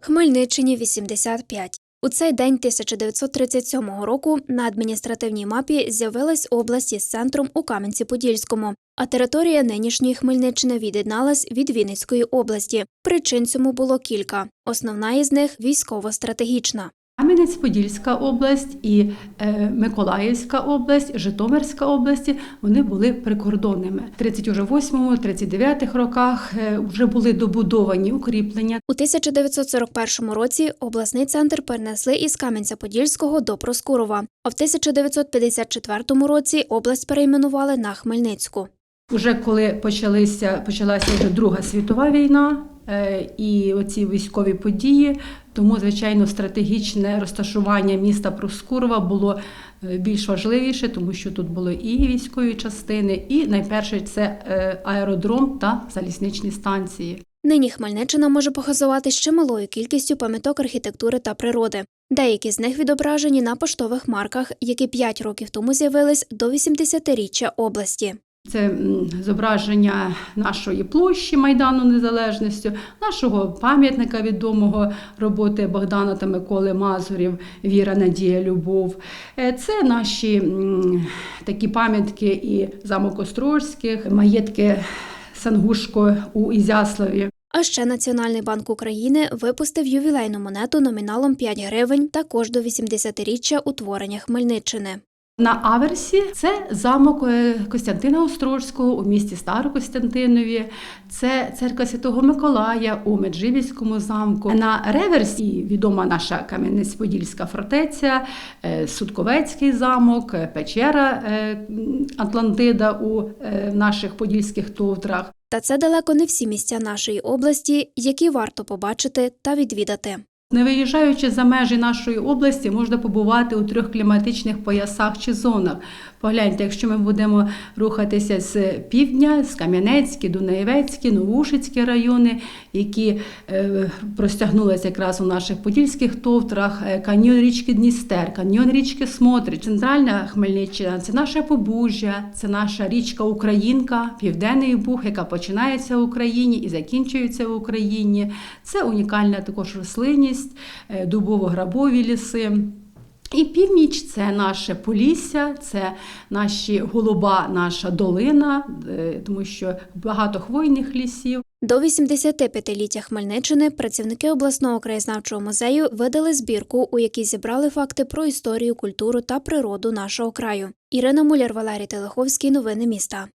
Хмельниччині 85. У цей день 1937 року на адміністративній мапі з'явилась область із центром у Кам'янці-Подільському, а територія нинішньої Хмельниччини від'єдналась від Вінницької області. Причин цьому було кілька. Основна із них військово-стратегічна. Кам'янець-Подільська область і е, Миколаївська область, Житомирська області вони були прикордонними. В 38-39 роках е, вже були добудовані укріплення. У 1941 році обласний центр перенесли із Кам'янця-Подільського до Проскурова, а в 1954 році область перейменували на Хмельницьку. Уже коли почалися, почалася вже Друга світова війна і оці військові події, тому звичайно стратегічне розташування міста Проскурова було е, більш важливіше, тому що тут були і військові частини, і найперше це е, аеродром та залізничні станції. Нині Хмельниччина може похизувати ще малою кількістю пам'яток архітектури та природи. Деякі з них відображені на поштових марках, які 5 років тому з'явились до 80-річчя області. Це зображення нашої площі Майдану Незалежності, нашого пам'ятника відомого роботи Богдана та Миколи Мазурів Віра, Надія, Любов. Е, Це наші такі пам'ятки і замок Острозьких, маєтки Сангушко у Ізяславі. А ще Національний банк України випустив ювілейну монету номіналом 5 гривень також до 80-річчя утворення Хмельниччини. На аверсі це замок е, Костянтина Острозького у місті Старокостянтинові, це церква Святого Миколая у Меджибіському замку. На реверсі відома наша Кам'янець-Подільська фортеця, е, Судковецький замок, е, печера Атлантида у наших подільських товтрах. Та це далеко не всі місця нашої області, які варто побачити та відвідати. Не виїжджаючи за межі нашої області, можна побувати у трьох кліматичних поясах чи зонах. Погляньте, якщо ми будемо рухатися з півдня, з Кам'янецькі, Дунаєвецькі, Новушицькі райони, які е, простягнулися якраз у наших подільських товтрах, е, каньйон річки Дністер, каньйон річки Смотрич, центральна Хмельниччина, це наше Побужжя, це наша річка Українка, Південний Буг, яка починається в Україні і закінчується в Україні. Це унікальна також рослинність, е, дубово-грабові ліси. І північ це наше Полісся, це наші голуба, наша долина, е, тому що багато хвойних лісів. До 85-ліття Хмельниччини працівники обласного краєзнавчого музею видали збірку, у якій зібрали факти про історію, культуру та природу нашого краю. Ірина Муляр, Валерій Телеховський. Новини міста.